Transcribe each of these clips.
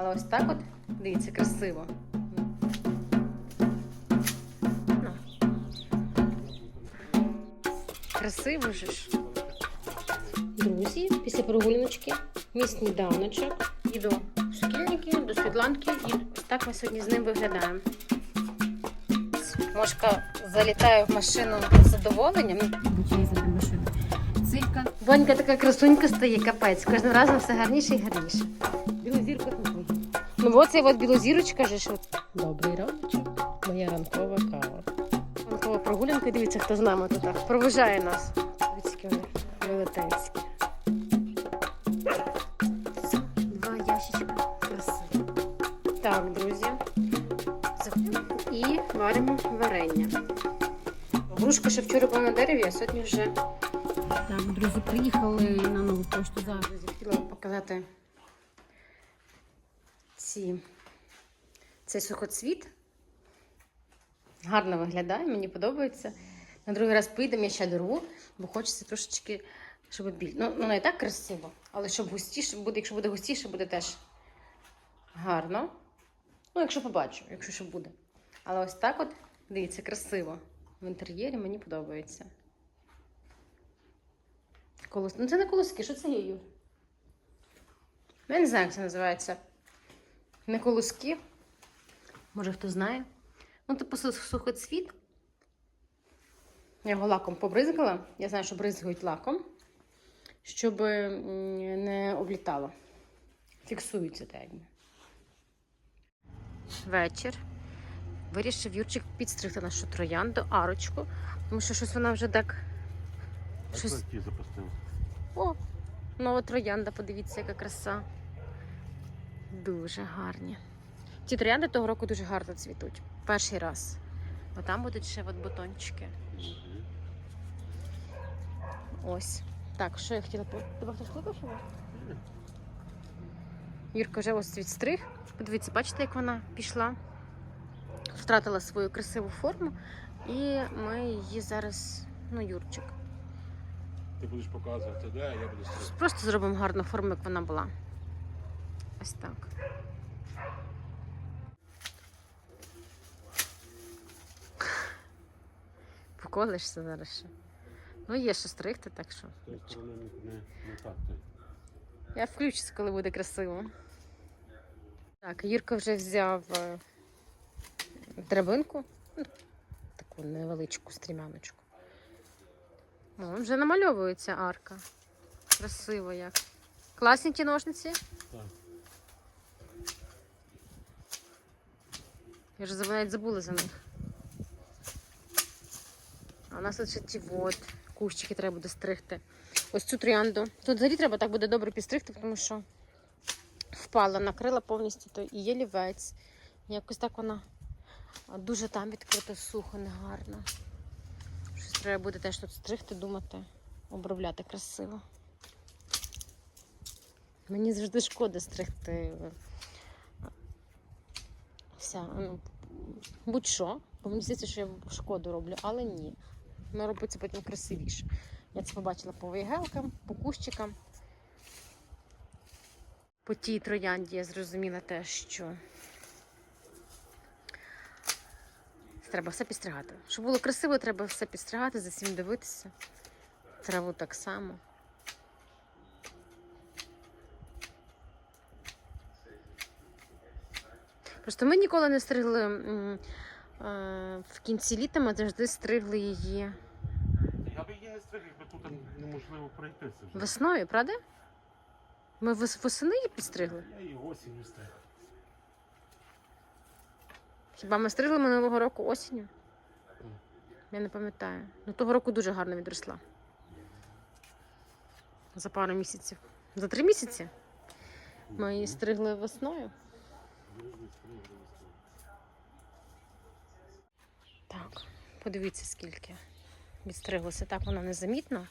Але ось так от, дивіться, красиво. Ну. Красиво же ж. Друзі, після прогуляночки, мій сніданочок. Їду в шкільники, до Світланки, і так ми сьогодні з ним виглядаємо. Мошка залітає в машину з задоволенням. Бонька така красунька стає, капець. Кожним разом все гарніше і гарніше. Ну оцей от білозірочка же от Добрий раночок. Моя ранкова кава. ранкова прогулянка. Дивіться, хто з нами тут проважає нас. Дивіться, вони велетенські. Два ящичка краси. Так, друзі. І варимо варення. Грушка ще вчора була на дереві, а сьогодні вже Так, друзі, приїхали на нову пошту зараз. Хотіла показати ці, цей сухоцвіт. Гарно виглядає, мені подобається. На другий раз поїдемо, я ще дорву, бо хочеться трошечки, щоб біль. Ну, ну, не так красиво, але щоб густіше буде, якщо буде густіше, буде теж гарно. Ну, якщо побачу, якщо що буде. Але ось так от, дивіться, красиво. В інтер'єрі мені подобається. Колос... Ну, це не колоски, що це є, Юр? Я не знаю, як це називається. Не колоски. Може, хто знає. Ну, типу сухоцвіт. Я його лаком побризгала. Я знаю, що бризгають лаком, щоб не облітало. Фіксується так. Вечір. Вирішив Юрчик підстригти нашу троянду, арочку, тому що щось вона вже так. Щось... О, нова троянда, подивіться, яка краса. Дуже гарні. Ті троянди того року дуже гарно цвітуть. Перший раз. Бо там будуть ще от бутончики. Ось. Так, що я хотіла. Тебе хтось кликав? Юрка вже ось відстриг. Подивіться, бачите, як вона пішла? Втратила свою красиву форму. І ми її зараз, ну, Юрчик. Ти будеш показувати, де, а я буду стріляти. Просто зробимо гарну форму, як вона була. Ось так. Поколишся зараз ще. Ну, є що стригти, так що. З не, не, не так. Я включуся, коли буде красиво. Так, Юрка вже взяв е, драбинку, ну, таку невеличку стрімяночку. О, вже намальовується арка. Красиво як. Класні ті ножниці? Так. Я вже навіть забула за них. А у нас тут ще ті от кущики треба буде стригти. Ось цю троянду. Тут взагалі треба так буде добре підстригти, тому що впала, накрила повністю той і ялівець. Якось так вона дуже там відкрита, сухо, негарно. Щось треба буде теж тут стригти, думати, обробляти красиво. Мені завжди шкода стригти. Ну, будь-що, бо мені здається, що я шкоду роблю, але ні. Воно робиться потім красивіше. Я це побачила по вейгелкам, по кущикам. По тій троянді я зрозуміла те, що треба все підстригати. Щоб було красиво, треба все підстригати, за всім дивитися. Траву так само. Просто ми ніколи не стригли м, е, в кінці літа, ми завжди стригли її Я би її не стриг, якби тут неможливо пройти. Вже. весною, правда? Ми вес- восени її підстригли. Я її осінню стриг. Хіба ми стригли минулого року осінню? Я не пам'ятаю. Ну того року дуже гарно відросла. За пару місяців. За три місяці ми її стригли весною. Так, подивіться, скільки відстриглося. Так воно незамітно.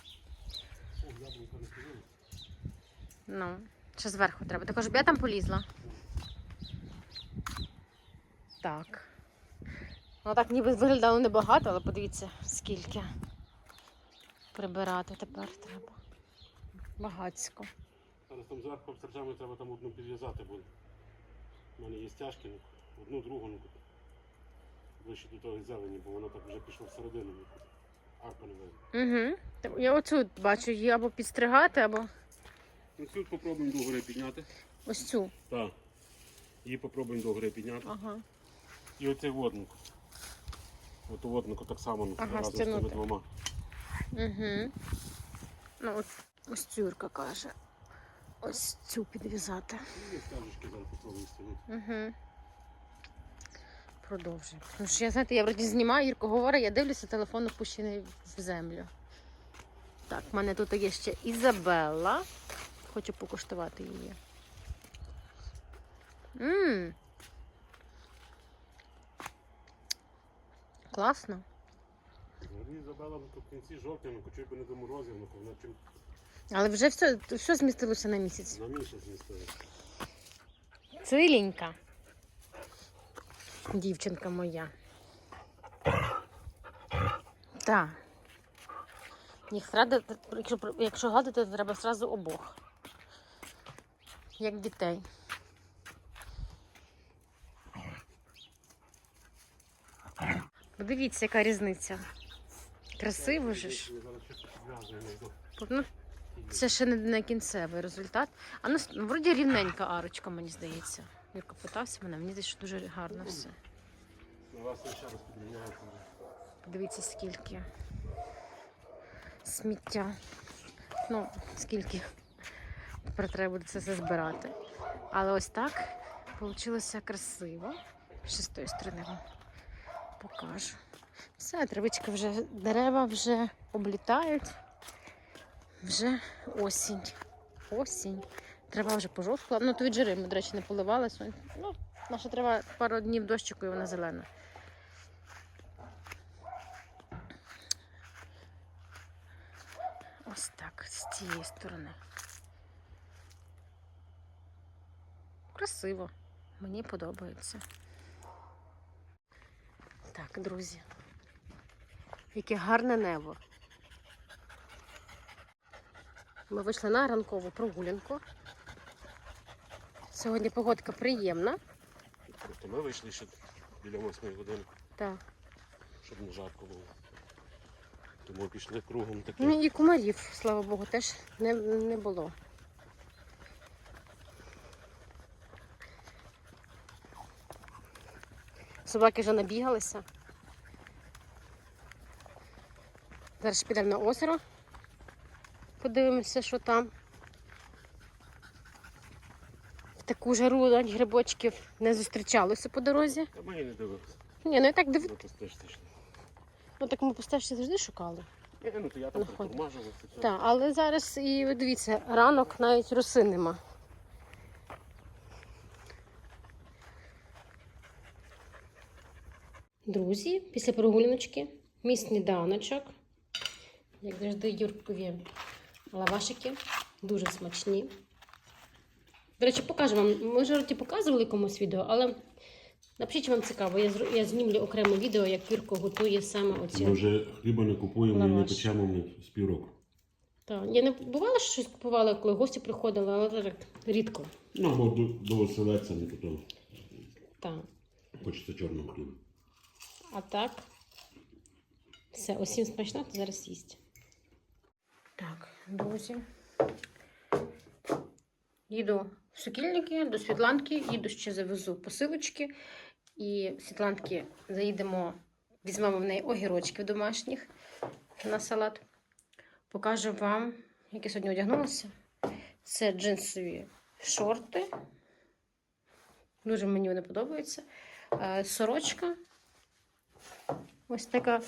Ну, ще зверху треба. Також щоб я там полізла. Так. Ну так ніби виглядало небагато, але подивіться, скільки прибирати тепер треба. Багацько. Зараз там зверху обстрижами треба там одну підв'язати буде. Мене є стяжки, ну, одну, другу, ну, ближче до того зелені, бо воно так вже пішло всередину. Ну, арка не видно. Угу. Я оцю бачу, її або підстригати, або цю попробуємо догори підняти. ось цю. Так. Її попробуємо догори підняти. Ага. І оцей водник. От у воднику так само ну, Ага, разом з тими двома. Угу. Ну, от, ось цю Юрка каже. Ось цю підв'язати. Угу. Продовжуємо. Тому що я, знаєте, я вроді знімаю, Юрко говорить, я дивлюся, телефон опущений в землю. Так, в мене тут є ще Ізабелла. Хочу покуштувати її. Мм. Класно. Ізабела ну, в кінці жовтня, ну, хоч би не до морозів, ну, вона чим Але вже все, все змістилося на місяць. на місяць змістила. Циленька. Дівчинка моя. Так. Їх треба, якщо, якщо гладити, то треба одразу обох. Як дітей. Подивіться, яка різниця. Красиво же ж. Ну, це ще не, кінцевий результат. А ну, ну, вроді рівненька арочка, мені здається. Юрка питався мене, мені здається, що дуже гарно все. Підміняю. Подивіться, скільки сміття. Ну, скільки. Тепер треба буде це все збирати. Але ось так вийшло красиво. Ще з тої сторони вам покажу. Все, травички вже, дерева вже облітають. Вже осінь. Осінь. Трава вже пожовкла. Ну, то від жири ми, до речі, не поливали. Ну, наша трава пару днів дощику і вона зелена. Ось так, з цієї сторони. Красиво. Мені подобається. Так, друзі. Яке гарне небо. Ми вийшли на ранкову прогулянку. Сьогодні погодка приємна. Просто ми вийшли ще біля 8 години, Так. щоб не жарко було. Тому пішли кругом Ну таким. і кумарів, слава Богу, теж не, не було. Собаки вже набігалися. Зараз підемо на озеро. Подивимося, що там. В таку жару грибочків не зустрічалося по дорозі. Та ми і не дивилися. Ні, ну я так див... Ну, так ми постежці завжди шукали. Ні, ну то я там Находимо. Так, але зараз і дивіться, ранок навіть роси нема. Друзі, після прогуляночки, мій сніданочок. Як завжди, юркові лавашики. Дуже смачні. До речі, покажу вам. Ми вже вроді показували комусь відео, але напишіть, чи вам цікаво. Я, я знімлю окреме відео, як Юрко готує саме оці. Ми вже хліба не купуємо і не печемо з півроку. Так, я не бувало, що щось купувала, коли гості приходили, але так рідко. Ну, або до, до оселедця не потім. Так. Хочеться чорного хліба. А так. Все, усім смачно, то зараз їсть. Так, друзі. Їду в сукільники до Світланки, їду ще завезу посилочки. І Світланки заїдемо, візьмемо в неї огірочків домашніх на салат. Покажу вам, як я сьогодні одягнулася. Це джинсові шорти. Дуже мені вони подобаються. Е, Сорочка. Ось така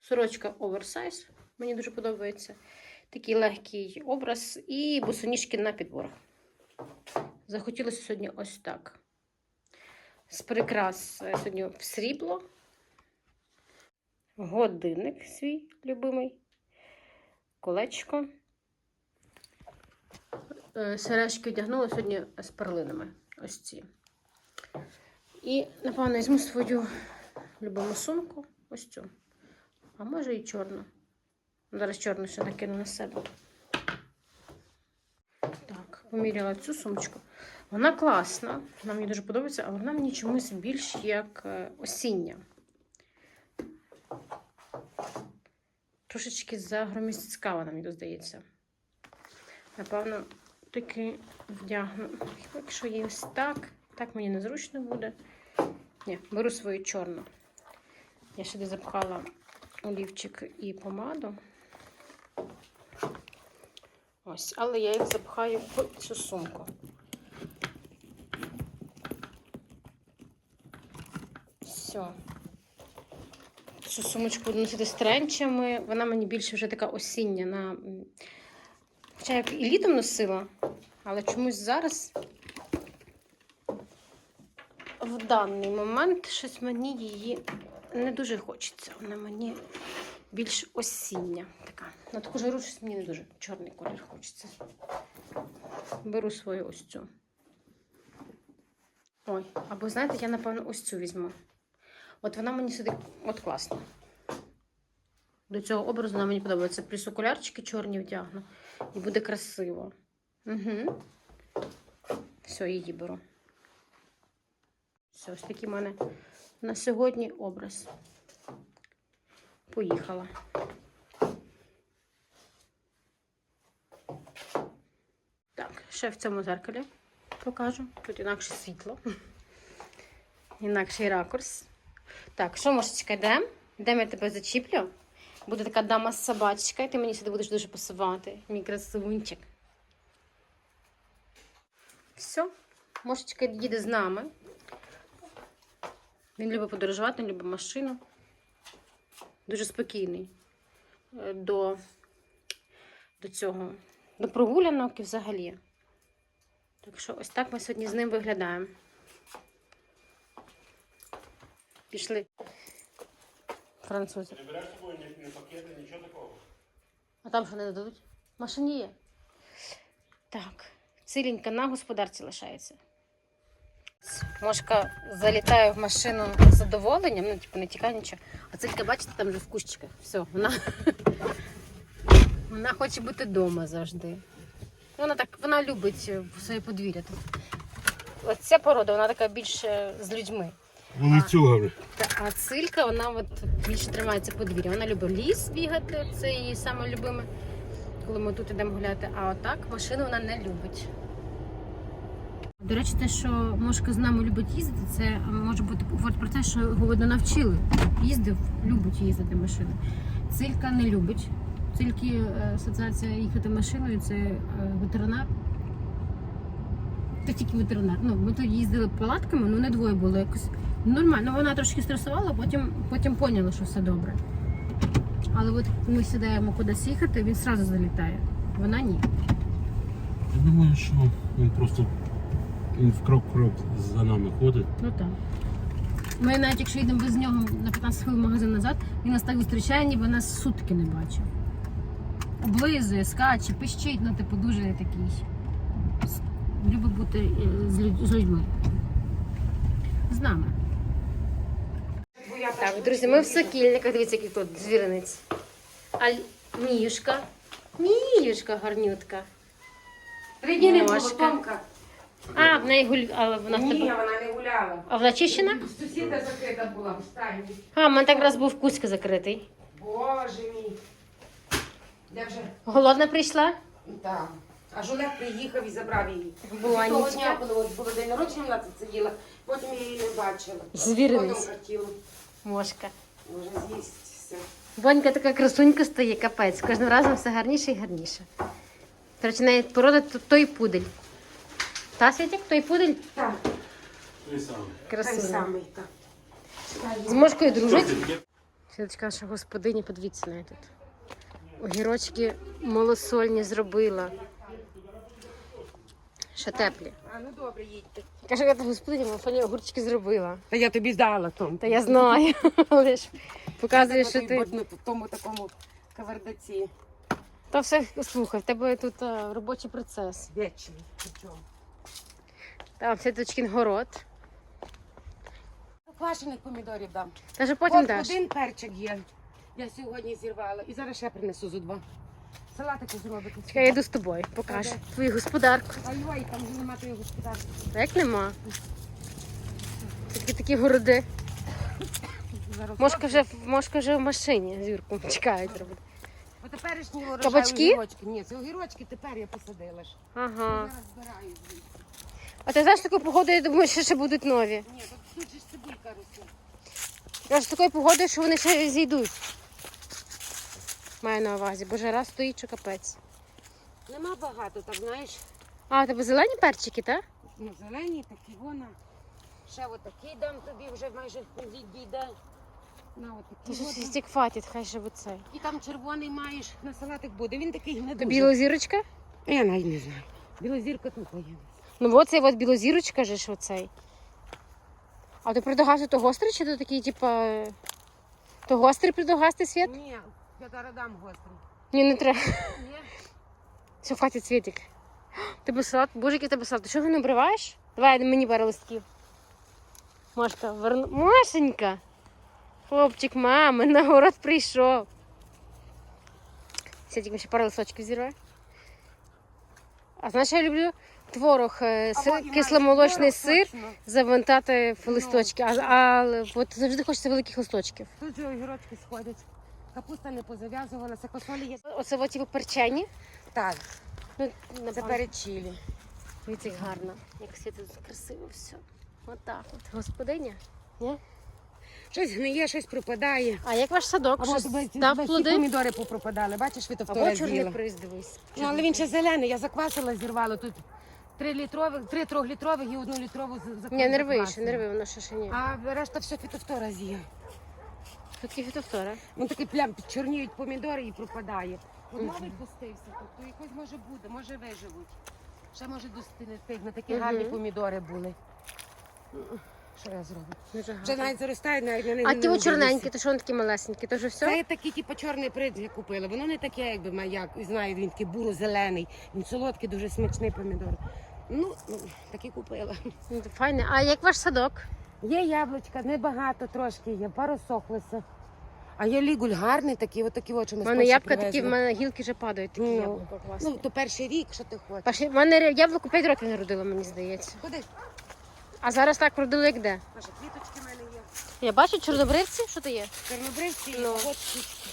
сорочка оверсайз. Мені дуже подобається. Такий легкий образ і босоніжки на підборах. Захотілося сьогодні ось так. З прикрас е, сьогодні в срібло. Годинник свій любимий. Колечко. Е, Сережки одягнула сьогодні з перлинами. Ось ці. І, напевно, візьму свою любиму сумку. Ось цю. А може і чорну. Зараз чорну ще накину на себе. Так, поміряла цю сумочку. Вона класна, вона мені дуже подобається, але вона мені чомусь більш як е, осіння. Трошечки загромістська вона, мені здається. Напевно, таки вдягну. Якщо є ось так, так мені незручно буде. Ні, беру свою чорну. Я сюди запхала олівчик і помаду. Ось, але я їх запхаю в цю сумку. Все. Цю сумочку буду носити з тренчами. Вона мені більше вже така осіння. На... Хоча я і літом носила, але чомусь зараз в даний момент щось мені її не дуже хочеться. Вона мені більш осіння. На таку жару щось мені не дуже чорний колір хочеться. Беру свою ось цю. Ой, або знаєте, я напевно ось цю візьму. От вона мені сюди от класно. До цього образу вона мені подобається. Плюс окулярчики чорні вдягну. І буде красиво. Угу. Все, її беру. Все, ось такий в мене на сьогодні образ. Поїхала. Так, ще в цьому зеркалі покажу. Тут інакше світло. Інакший ракурс. Так, що, Мошечка, йдемо? Йдемо, я тебе зачіплю. Буде така дама з собачка, і ти мені сюди будеш дуже пасувати. Мій красунчик. Все, Мошечка їде з нами. Він любить подорожувати, він любить машину. Дуже спокійний е, до, до цього, до прогулянок і взагалі. Так що ось так ми сьогодні з ним виглядаємо. Пішли. Французи. Не береш з собою ні, ні пакети, нічого такого. А там що не дадуть? В машині є. Так, циленька на господарці лишається. Мошка залітає в машину з задоволенням, ну, типу, не тікає нічого. А цилька, бачите, там вже в кущиках. Все, вона, вона хоче бути вдома завжди. Вона так, вона любить е, своє подвір'я тут. Ось ця порода, вона така більше з людьми. Вулицюгами. Та- А цилька, вона от більше тримається подвір'я. Вона любить ліс бігати, це її саме любиме, коли ми тут йдемо гуляти. А отак машину вона не любить. До речі, те, що Мошка з нами любить їздити, це може бути говорить про те, що його навчили. Їздив, любить їздити машиною. Цилька не любить. Цильки е, асоціація їхати машиною це е, ветеринар. Та тільки ветеринар. Ну, ми тут їздили палатками, ну не двоє було якось. Нормально, вона трошки стресувала, потім, потім поняла, що все добре. Але от ми сідаємо кудись їхати, він одразу залітає. Вона ні. Я думаю, що він просто він в крок-крок за нами ходить. Ну так. Ми навіть якщо йдемо без нього на 15 хвилин магазин назад, він нас так зустрічає, ніби нас сутки не бачив. Облизує, скаче, пищить, ну типу дуже такий. Любить бути е, з, людьми. З нами. Так, друзі, ми в сокільниках. Дивіться, який тут звіринець. Аль... Міюшка. Міюшка гарнютка. Три дні не було, Томка. А, в неї гуль... а, вона в Ні, тебе. вона не гуляла. А вона чищена? Сусіда закрита була в стайні. А, в мене так раз був кузька закритий. Боже мій. Я вже Голодна прийшла? так. Аж Олег приїхав і забрав її. Була Того нічка. дня, коли от було день народження, вона тут сиділа, потім я її не бачила. Звіринець. Потім хотіла. Мошка. Може з'їсть все. Бонька така красунька стає, капець. Кожним разом все гарніше і гарніше. До речі, навіть порода то- той пудель. Та Світік, той пудель? Так, Той самий. той самий, так. З мошкою дружить. Світочка наша господиня, подивіться на неї тут. Огірочки малосольні зробила. Ще теплі. А ну добре, їдьте. Каже, я господиня, малосольні огурчики зробила. Та я тобі здала, Том. Та я знаю, але ж показує, що ти. В тому такому кавердаці. Та все слухай, в тебе тут а, робочий процес. Вічний. Там Світочкін город. Квашених помідорів дам. Та вже потім От даш. один перчик є. Я сьогодні зірвала. І зараз ще принесу зо два. Салатики зробити. Чекай, я йду з тобою, покажу Добре. твою господарку. Ой, ой, там вже нема тої господарки. А як нема? Це такі городи. Зараз Мошка вже, в- мошка вже в машині з Юрком чекають робити. По теперішній урожай Кабачки? огірочки. Ні, це огірочки тепер я посадила ж. Ага. Зараз збираю звідси. А ти знаєш таку погоду, я думаю, що ще будуть нові. Ні, тут, тут же ж цибулька росте. Я ж такою погодою, що вони ще зійдуть. Маю на увазі, бо жара стоїть, що капець. Нема багато, так знаєш. А, тебе зелені перчики, так? Ну, зелені, такі вона. Ще отакий дам тобі вже майже лід дійде. На отакий. от. стік хватить, хай ще оцей. І там червоний маєш на салатик буде. Він такий не дуже. білозірочка? Я навіть не знаю. Білозірка тут є. Ну оцей от білозірочка же ж оцей. А то придогасти то гострий чи то такий, типа. То гострий придогасти світ? Ні, я зараз дам гострий. Ні, не треба. Ні? Все, хватить світик. Тебе салат, боже, який тебе салат. Ти що його не обриваєш? Давай мені пару листків. Машка, верну. Машенька! Хлопчик, мами, на город прийшов. Світик, ми ще пару листочків зірве. А знаєш, я люблю творог, е, сир, кисломолочний сир завантати в Ну. листочки. А, а от завжди хочеться великих листочків. Тут же огірочки сходять. Капуста не позав'язувалася, косолі є. Оце от перчені. Так, Ну, це перед. Дивіться, як гарно. Як все тут красиво все. Отак от. Господиня. Ні? Щось гниє, щось пропадає. А як ваш садок? А Щось от дав всі плоди? помідори попропадали. Бачиш, ви то Або чорний приз, дивись. Ну, але він ще зелений, я заквасила, зірвала тут. Три літрових, три трьохлітрових і одну літрову з- Ні, не рви, ще не рви, воно ще ще ні. А решта все фітофтора з'їв. Такі фітофтора. Він такий плям чорніють помідори і пропадає. От новий пустився, тобто якось може буде, може виживуть. Ще може досити не встигне. Такі гарні помідори були. Що я зроблю? Вже навіть заростають, навіть на них А не ті чорненькі, то що вони такі малесенькі, то вже Це все? я такий, типу, чорний принц я купила. Воно не таке, якби маяк. Знаю, він такий буро-зелений. Він солодкий, дуже смачний помідор. Ну, ну, такий купила. Ну, Файне. А як ваш садок? Є яблучка, небагато трошки є, пару сохлося. А є лігуль гарний такий, от такі очі ми У мене ябка такі, в мене гілки вже падають, такі Ну, яблука класні. Ну, то перший рік, що ти хочеш. Паші, в мене ре- яблуко 5 років не родило, мені здається. Ходи, А зараз так родило, як де? Маша, квіточки в мене є. Я бачу чорнобривці, що то є? Чорнобривці, Ну. от квіточки.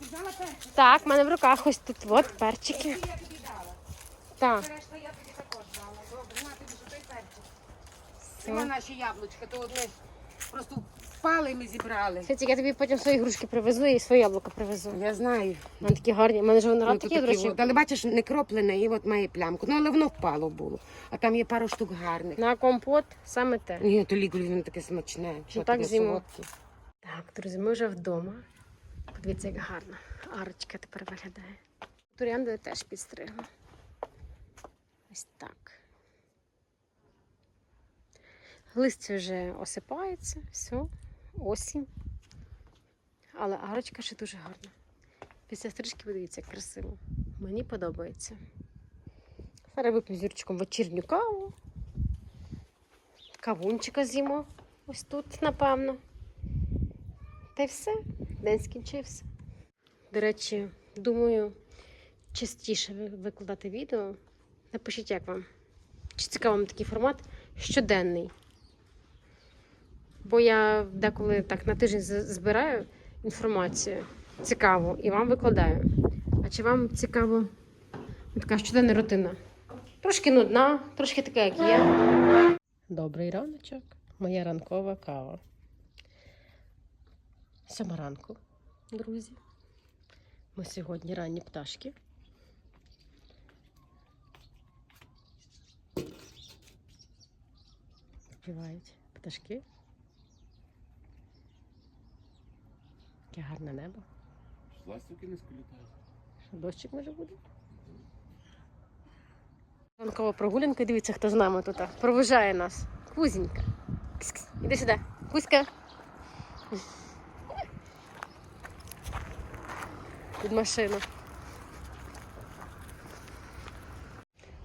Ти взяла перші? Так, в мене в руках ось тут от перчики. Я тобі дала. Так. Решта я тобі також дала. Добре, на тобі той перчик. Все. Це наші яблучка, то одне просто впали ми зібрали. Світик, я тобі потім свої грушки привезу і свої яблука привезу. Я знаю. Мене такі гарні. У мене ж Ну, то до такі речі. Але бачиш, не кроплене, і от має плямку. Ну, але воно впало було. А там є пару штук гарних. На компот саме те. Ні, то лігуль, воно таке смачне. Що Ну, так зиму. Так, друзі, ми вже вдома. Подивіться, як гарно. Арочка тепер виглядає. Турянду я теж підстригла. Ось так. Листя вже осипається, все, осінь. Але арочка ще дуже гарна. Після стрижки подивіться, красиво. Мені подобається. Зараз вип'ємо з Юрчиком вечірню каву. Кавунчика з'їмо. Ось тут, напевно. Та й все, день скінчився. До речі, думаю, частіше викладати відео. Напишіть, як вам. Чи цікавий вам такий формат щоденний. Бо я деколи так на тиждень збираю інформацію цікаву і вам викладаю. А чи вам цікаво така щоденна рутина? Трошки нудна, трошки така, як є. Добрий раночок, моя ранкова кава. Сьома ранку, друзі. Ми сьогодні ранні пташки. Співають пташки. Яке гарне небо. Ластівки не сколітають. Що дощик може бути? Ранкова прогулянка, дивіться, хто з нами тут проважає нас. Кузінька. Кс-кс. Іди сюди. Кузька. Під машину.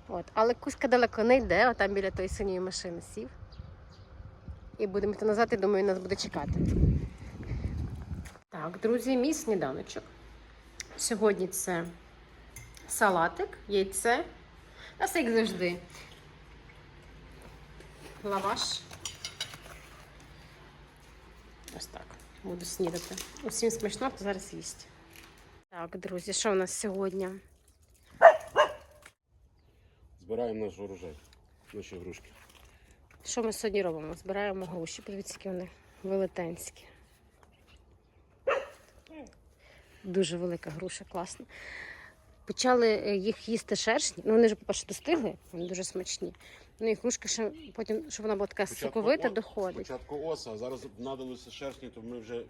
От. Але Кузька далеко не йде, отам біля тої синьої машини сів. І будемо йти назад, і думаю, нас буде чекати. Так, друзі, мій сніданочок. Сьогодні це салатик, яйце. Все як завжди. Лаваш. Ось так. Буду снідати. Усім смачно, хто зараз їсть. Так, друзі, що у нас сьогодні? Збираємо наш урожай, наші грушки. Що ми сьогодні робимо? Збираємо груші. Подивіться, які вони велетенські. Дуже велика груша, класно. Почали е, їх їсти шершні. Ну, вони вже, по-перше, достигли, вони дуже смачні. Ну і грушка ще потім, щоб вона була така соковита, о- доходить. Спочатку оса, а зараз надалися шершні, то ми вже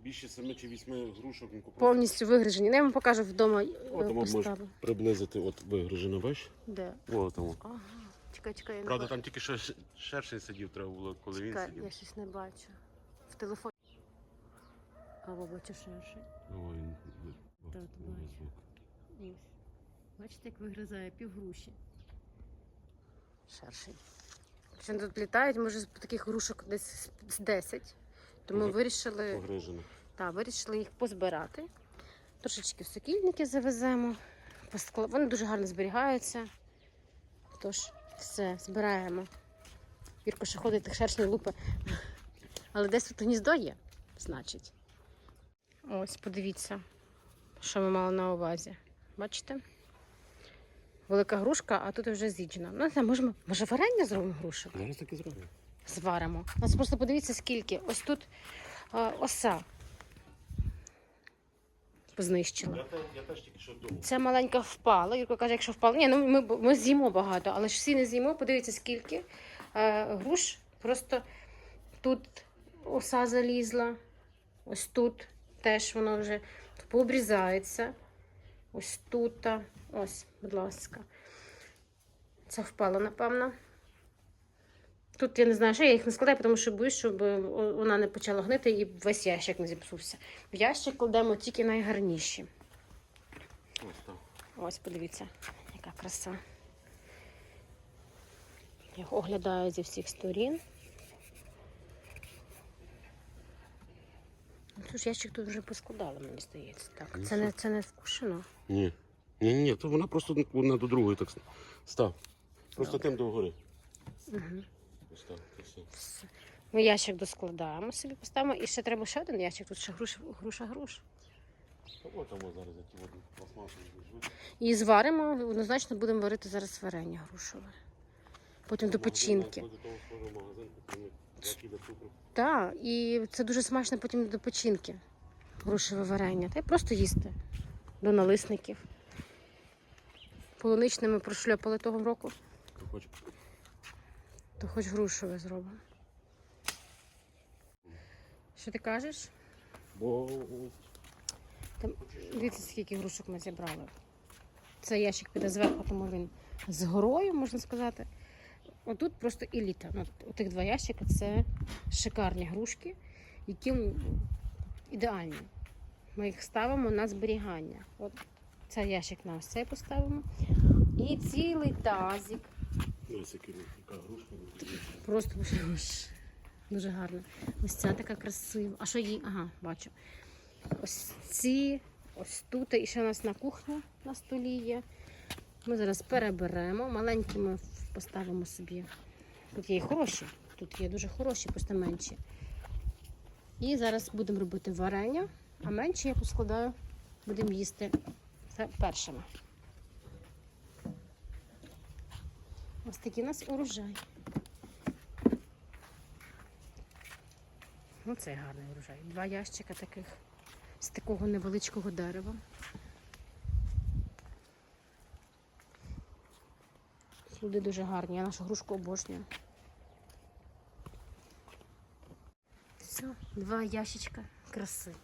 більше семи чи вісьми грушок не купили. Повністю вигрижені. Ну, Я вам покажу вдома. е, тому можеш поставлю. приблизити от вигружена, бачиш? Де? О, тому. Ага. Чекай, чекай, я не Правда, бачу. там тільки що шершень сидів, треба було, коли він Чекай, сидів. я щось не бачу. В телефоні. Або бачу шершень. Ой, не- Так, бачу. звук. Ось. Бачите, як вигризає півгруші. Шершень. Що тут літають, може, з таких грушок десь з 10. Тому Мгм. вирішили, Погрижена. та, вирішили їх позбирати. Трошечки в сокільники завеземо. Поскла- Вони дуже гарно зберігаються. Тож, все, збираємо. Вірко ще ходить тих шершні лупи. Але десь тут гніздо є, значить. Ось, подивіться, що ми мали на увазі. Бачите? Велика грушка, а тут вже з'їджена. Ну, не знаю, можемо, може, варення зробимо грушу? Зараз так і зробимо. Зваримо. У нас просто подивіться, скільки. Ось тут е, оса познищила. Я, те- я теж тільки що думав. Ця маленька впала. Юрко каже, якщо впала. Ні, ну ми, ми з'їмо багато, але ж всі не з'їмо. Подивіться, скільки е, груш. Просто тут оса залізла. Ось тут теж воно вже пообрізається. Ось тут. Ось, будь ласка. Це впало, напевно. Тут я не знаю, що я їх не складаю, тому що боюсь, щоб е, вона не почала гнити і весь ящик не зіпсувся. В ящик кладемо тільки найгарніші. Ось так. Ось, подивіться, яка краса. Я оглядаю зі всіх сторін. Тож ящик тут вже поскладали, мені здається. Так, це не, це не вкушено. Ні. Ні, ні, то вона просто одна до другої так став. Просто тим до гори. Угу. Ось так, і все. Все. Ми ящик доскладаємо собі, поставимо. І ще треба ще один ящик, тут ще груша, груша, груша. Та там зараз які води пластмасові живуть. І зваримо, однозначно будемо варити зараз варення грушове. Потім до печінки. Магазин, Так, і це дуже смачно потім до печінки. Грушеве варення. Та й просто їсти до налисників. Полуничними прошльопали того року, Хто хоче. то хоч грушеве зробимо. Що ти кажеш? Бо Там, дивіться, скільки грушок ми зібрали. Це ящик піде зверху, тому він з горою, можна сказати. Отут просто еліта. Ну, у тих два ящика це шикарні грушки, які ідеальні. Ми їх ставимо на зберігання. От цей ящик на ось цей поставимо. І цілий тазик. ось яка грушка. Просто дуже гарно. Ось ця така красива. А що їй? Ага, бачу. Ось ці, ось тут. І ще у нас на кухні на столі є. Ми зараз переберемо. Маленькі ми поставимо собі. Тут є і хороші. Тут є дуже хороші, просто менші. І зараз будемо робити варення, а менші я поскладаю, будемо їсти першими. Ось такий у нас урожай. Ну, це гарний урожай. Два ящика таких з такого невеличкого дерева. Люди дуже гарні, я нашу грушку обожнюю. Все, два ящичка краси.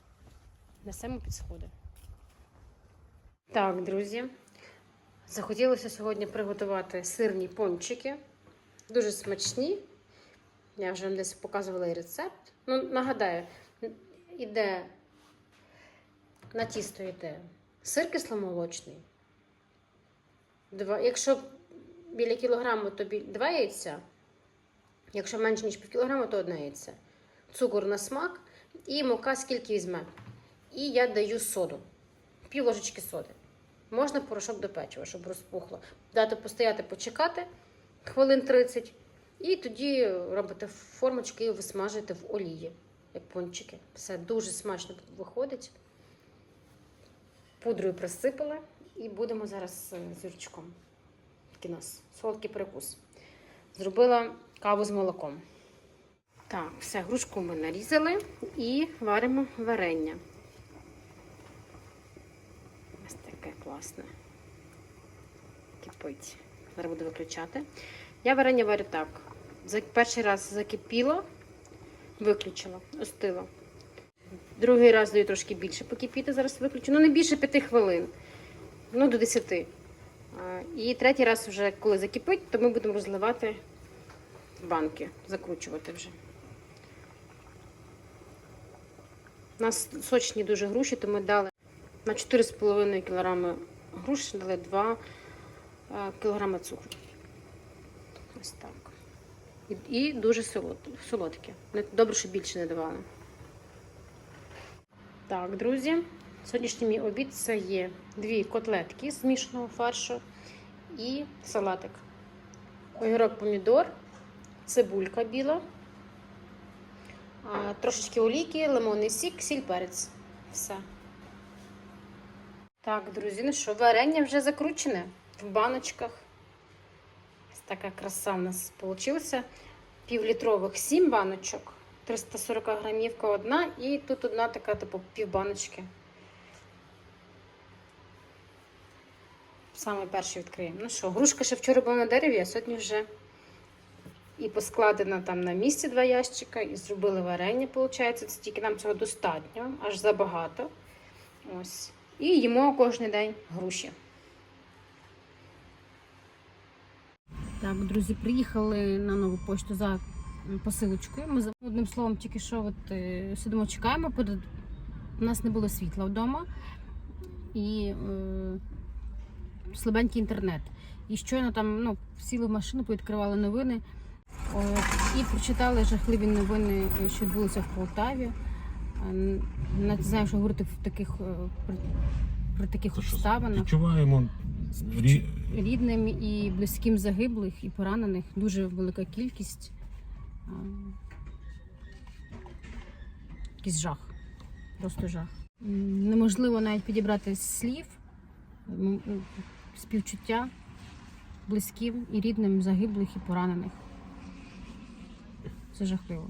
Несемо під сходи. Так, друзі. Захотілося сьогодні приготувати сирні пончики. Дуже смачні. Я вже вам десь показувала і рецепт. Ну, нагадаю, іде на тісто йде сир кисломолочний. Два, якщо біля кілограму, то бі- два яйця. Якщо менше, ніж пів кілограму, то одне яйце. Цукор на смак і мука скільки візьме. І я даю соду. Пів ложечки соди. Можна порошок до печива, щоб розпухло. Дати постояти, почекати хвилин 30, і тоді робите формочки і висмажуєте в олії, як пончики. Все дуже смачно виходить. Пудрою присипали і будемо зараз з Юрчиком. Такий у нас солодкий перекус. Зробила каву з молоком. Так, все, грушку ми нарізали і варимо варення. Ось таке класне. Кипить. Зараз буду виключати. Я варення варю так. Перший раз закипіло, виключила, остило. Другий раз даю трошки більше покипіти, зараз виключу. Ну, не більше 5 хвилин. Ну, до 10. І третій раз, вже коли закипить, то ми будемо розливати банки, закручувати вже. У нас сочні дуже груші, то ми дали на 4,5 кг груші дали 2 кг цукру. Ось так. І, дуже солод, солодке. Добре, що більше не давали. Так, друзі, сьогоднішній мій обід це є дві котлетки з змішаного фаршу і салатик. Огірок помідор, цибулька біла, трошечки олійки, лимонний сік, сіль перець. Все. Так, друзі, ну що, варення вже закручене в баночках. Ось така краса у нас вийшла. Півлітрових 7 баночок, 340 грамівка одна, і тут одна така, типу, півбаночки. Саме перший відкриємо. Ну що, грушка ще вчора була на дереві, а сьогодні вже і поскладена там на місці два ящика, і зробили варення, виходить. Це тільки нам цього достатньо, аж забагато. Ось. І їмо кожен день груші. Так, друзі, приїхали на нову пошту за посилочкою. Ми одним словом тільки що от, е, сидимо, чекаємо. У нас не було світла вдома і е, слабенький інтернет. І щойно там ну, сіли в машину, відкривали новини і прочитали жахливі новини, е, що відбулися в Полтаві. Е, Не знаю, що говорити в таких, е, при, при таких обставинах. Відчуваємо рі... рідним і близьким загиблих і поранених дуже велика кількість. Якийсь жах. Просто жах. Неможливо навіть підібрати слів, співчуття близьким і рідним загиблих і поранених. Це жахливо.